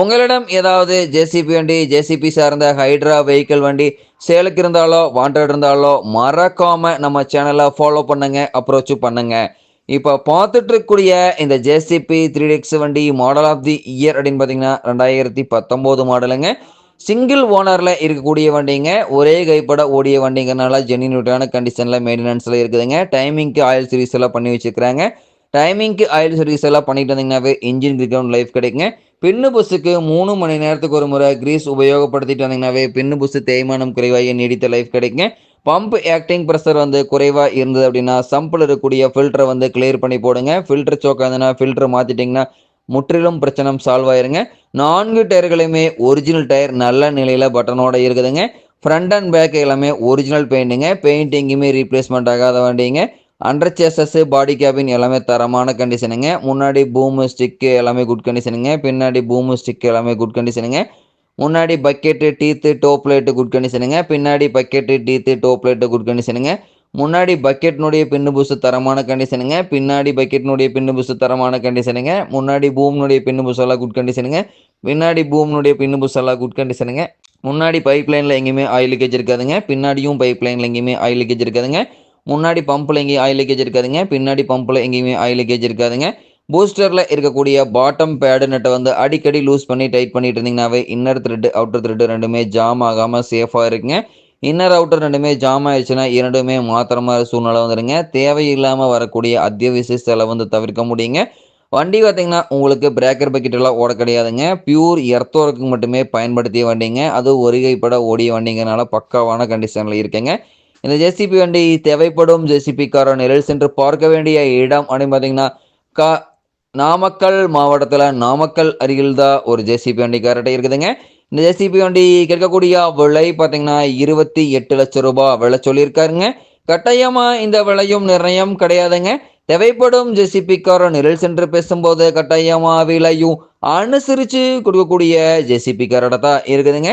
உங்களிடம் ஏதாவது ஜேசிபி வண்டி ஜேசிபி சார்ந்த ஹைட்ரா வெஹிக்கிள் வண்டி சேலுக்கு இருந்தாலோ வாண்டட் இருந்தாலோ மறக்காம நம்ம சேனலை ஃபாலோ பண்ணுங்க அப்ரோச் பண்ணுங்க. இப்போ பார்த்துட்டு இருக்கக்கூடிய இந்த ஜேசிபி த்ரீ எக்ஸ் வண்டி மாடல் ஆஃப் தி இயர் அப்படின்னு பார்த்தீங்கன்னா ரெண்டாயிரத்தி பத்தொம்போது மாடலுங்க சிங்கிள் ஓனரில் இருக்கக்கூடிய வண்டிங்க ஒரே கைப்பட ஓடிய வண்டிங்கிறனால ஜென்யூனிட்டான கண்டிஷனில் மெயின்டெனன்ஸில் இருக்குதுங்க. டைமிங்க்கு ஆயில் சர்வீஸ் எல்லாம் பண்ணி வச்சுக்கிறாங்க டைமிங்க்கு ஆயில் சர்வீஸ் எல்லாம் பண்ணிட்டு வந்தீங்கன்னாவே இன்ஜின் கிரவுண்ட் லைஃப் கிடைக்குங்க. பின்னு புஸ்ஸுக்கு மூணு மணி நேரத்துக்கு ஒரு முறை கிரீஸ் உபயோகப்படுத்திட்டு வந்தீங்கன்னாவே பின்னு புஸ்ஸு தேய்மானம் குறைவாகி நீடித்த லைஃப் கிடைக்குங்க. பம்ப் ஆக்டிங் ப்ரெஷர் வந்து குறைவாக இருந்தது அப்படின்னா சம்பில் இருக்கக்கூடிய ஃபில்டரை வந்து கிளியர் பண்ணி போடுங்க. ஃபில்டர் சோக்காதுன்னா ஃபில்டர் மாற்றிட்டிங்கன்னா முற்றிலும் பிரச்சனை சால்வ் ஆயிருங்க. நான்கு டயர்களையுமே ஒரிஜினல் டயர் நல்ல நிலையில் பட்டனோட இருக்குதுங்க. ஃப்ரண்ட் அண்ட் பேக் எல்லாமே ஒரிஜினல் பெயிண்ட்டுங்க பெயிண்ட் எங்கேயுமே ரீப்ளேஸ்மெண்ட் ஆகாத வண்டிங்க. அண்டர் சேசஸ் பாடி கேபின் எல்லாமே தரமான கண்டிஷனுங்க முன்னாடி பூமு ஸ்டிக்கு எல்லாமே குட் கண்டிஷனுங்க பின்னாடி பூமு ஸ்டிக்கு எல்லாமே குட் கண்டிஷனுங்க முன்னாடி பக்கெட்டு டீத்து டோப் லைட்டு குட் கண்டிஷனுங்க பின்னாடி பக்கெட்டு டீத்து டோப் லைட்டு குட் கண்டிஷனுங்க முன்னாடி பக்கெட்னுடைய பின்னு புஷு தரமான கண்டிஷனுங்க பின்னாடி பக்கெட்னுடைய பின்னு புஷு தரமான கண்டிஷனுங்க முன்னாடி பூம்னுடைய பின்னு புஷெல்லாம் குட் கண்டிஷனுங்க பின்னாடி பூம்னுடைய பின்னு புஷெல்லாம் குட் கண்டிஷனுங்க முன்னாடி பைப் லைனில் எங்கேயுமே ஆயில் லீக்கேஜ் இருக்காதுங்க. பின்னாடியும் பைப் லைனில் எங்கேயுமே ஆயில் லீக்கேஜ் இருக்காதுங்க. முன்னாடி பம்பில் எங்கேயும் ஆயில் லீக்கேஜ் இருக்காதுங்க. பின்னாடி பம்பில் எங்கேயுமே ஆயில் லீக்கேஜ் இருக்காதுங்க. பூஸ்டரில் இருக்கக்கூடிய பாட்டம் பேடு நட்டை வந்து அடிக்கடி லூஸ் பண்ணி டைட் பண்ணிட்டு இருந்தீங்கன்னாவே இன்னர் த்ரெட்டு அவுட்டர் த்ரெட்டு ரெண்டுமே ஜாம் ஆகாமல் சேஃபாக இருக்குங்க. இன்னர் அவுட்டர் ரெண்டுமே ஜாம் ஆயிடுச்சுன்னா இரண்டுமே மாத்திர மாதிரி சூழ்நிலை வந்துடுங்க. தேவையில்லாமல் வரக்கூடிய அத்தியாவசிய செலவு வந்து தவிர்க்க முடியுங்க. வண்டி பார்த்தீங்கன்னா உங்களுக்கு பிரேக்கர் பக்கெட் எல்லாம் ஓட கிடையாதுங்க. பியூர் எர்த்தோருக்கு மட்டுமே பயன்படுத்திய வண்டிங்க. அது ஒரு கைப்பட ஓடிய வண்டிங்கனால பக்காவான கண்டிஷனில் இருக்குங்க. இந்த ஜேசிபி வண்டி தேவைப்படும் ஜேசிபிக்கார நிழல் சென்று பார்க்க வேண்டிய இடம் அப்படின்னு பார்த்தீங்கன்னா கா நாமக்கல் மாவட்டத்தில் நாமக்கல் அருகில் தான் ஒரு ஜேசிபி வண்டி கரெக்டாக இருக்குதுங்க. இந்த ஜேசிபி வண்டி கேட்கக்கூடிய விலை பார்த்தீங்கன்னா இருபத்தி எட்டு லட்சம் ரூபாய் விலை சொல்லியிருக்காருங்க. கட்டாயமாக இந்த விலையும் நிர்ணயம் கிடையாதுங்க. தேவைப்படும் ஜேசிபிக்கார நிழல் சென்று பேசும்போது கட்டாயமாக விலையும் அனுசரித்து கொடுக்கக்கூடிய ஜேசிபிக்காரோட தான் இருக்குதுங்க.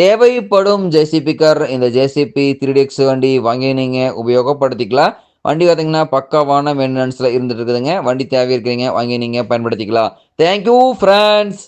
தேவைப்படும் ஜேசிபி கார் இந்த ஜேசிபி த்ரீ டிஎக்ஸ் வண்டி வாங்கி நீங்கள் உபயோகப்படுத்திக்கலாம். வண்டி பார்த்தீங்கன்னா பக்காவான மெயின்டெனன்ஸில் இருந்துட்டு இருக்குதுங்க. வண்டி தேவை இருக்கிறீங்க வாங்கி நீங்கள் பயன்படுத்திக்கலாம். Thank you friends